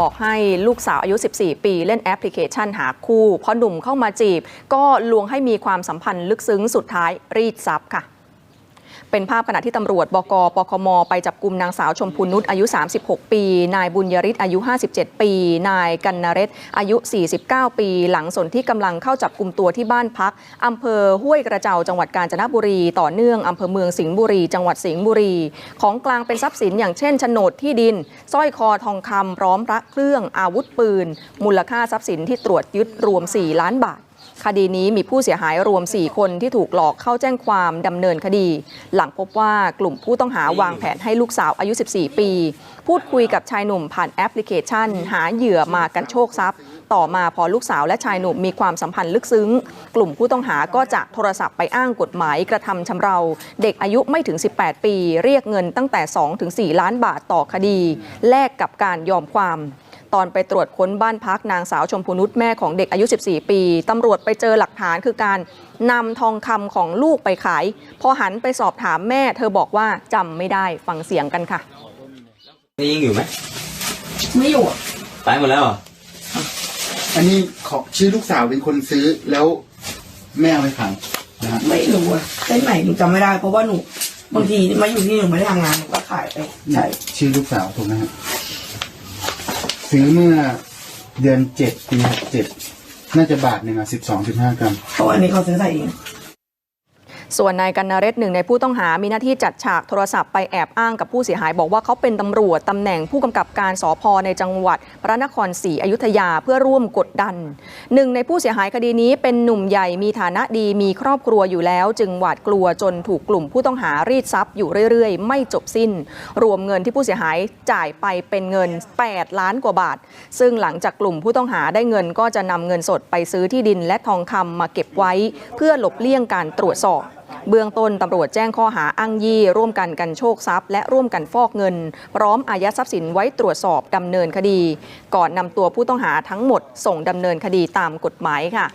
บอกให้ลูกสาวอายุ 14 ปี เล่นแอปพลิเคชันหาคู่พอหนุ่มเข้ามาจีบ ก็ลวงให้มีความสัมพันธ์ลึกซึ้งสุดท้ายรีดทรัพย์ค่ะ เป็นภาพขณะที่ตำรวจบกปคม ไปจับกลุ่มนางสาวชมพูนุชอายุ 36 ปี นายบุญยริศอายุ 57 ปี นายกันนเรศอายุ 49 ปี หลังสนที่กำลังเข้าจับกลุ่มตัวที่บ้านพักอำเภอห้วยกระเจ้าจังหวัดกาญจนบุรี ต่อเนื่องอำเภอเมืองสิงห์บุรี จังหวัดสิงห์บุรี ของกลางเป็นทรัพย์สินอย่างเช่นโฉนดที่ดินสร้อยคอทองคำพร้อมพระเครื่องอาวุธปืน มูลค่าทรัพย์สินที่ตรวจยึดรวม 4 ล้านบาท คดีนี้มีผู้เสียหายรวม 4 คนที่ถูกหลอกเข้าแจ้งความดำเนินคดี หลังพบว่ากลุ่มผู้ต้องหาวางแผนให้ลูกสาวอายุ 14 ปี พูดคุยกับชายหนุ่มผ่านแอปพลิเคชัน หาเหยื่อมากันโชคทรัพย์ ต่อมาพอลูกสาวและชายหนุ่มมีความสัมพันธ์ลึกซึ้ง กลุ่มผู้ต้องหาก็จะโทรศัพท์ไปอ้างกฎหมายกระทำชำเรา เด็กอายุไม่ถึง 18 ปี เรียกเงินตั้งแต่ 2-4 ล้านบาทต่อคดี แลกกับการยอมความ ตอนไปตรวจค้นบ้านพักนางสาวชมพูนุชแม่ของเด็กอายุ 14 ปีตำรวจไปเจอหลักฐานคือการนำทองคำของลูกไปขาย พอหันไปสอบถามแม่ เธอบอกว่าจำไม่ได้ฟังเสียงกันค่ะนี่ยังอยู่ไหมไม่อยู่อะตายหมดแล้วเหรออันนี้ขอชื่อลูกสาวเป็นคนซื้อแล้วแม่เอาไปขายนะฮะไม่รู้อะเส้นไหนหนูจำไม่ได้ เพราะว่าหนูบางทีมาอยู่ที่หนูไม่ได้ทำงานหนูก็ขายไปใช่ชื่อลูกสาวถูกไหมฮะ ซื้อเมื่อเดือนเจ็ดปีเจ็ดน่าจะบาทหนึ่งอะสิบสองจุดห้ากรัม เพราะว่าอันนี้เขาซื้อใส่เอง ส่วนนายกันนเรศหนึ่งในผู้ต้องหา มีหน้าที่จัดฉากโทรศัพท์ไปแอบอ้างกับผู้เสียหาย บอกว่าเขาเป็นตำรวจตำแหน่งผู้กำกับการสพในจังหวัด พระนครศรีอยุธยาเพื่อร่วมกดดันหนึ่งในผู้เสียหายคดีนี้เป็นหนุ่มใหญ่มีฐานะดีมีครอบครัวอยู่แล้ว จึงหวาดกลัวจนถูกกลุ่มผู้ต้องหารีดทรัพย์อยู่เรื่อย ๆ ไม่จบสิ้น รวมเงินที่ผู้เสียหายจ่ายไปเป็นเงิน 8 ล้านกว่าบาท ซึ่งหลังจากกลุ่มผู้ต้องหาได้เงินก็จะนำเงินสดไปซื้อที่ดินและทองคำมาเก็บไว้ เพื่อหลบเลี่ยงการตรวจสอบ เบื้องต้นตำรวจแจ้งข้อหาอ้างยี่ร่วมกันกันโชคทรัพย์ และร่วมกันฟอกเงิน พร้อมอายัดทรัพย์สินไว้ตรวจสอบดำเนินคดี ก่อนนำตัวผู้ต้องหาทั้งหมดส่งดำเนินคดีตามกฎหมายค่ะ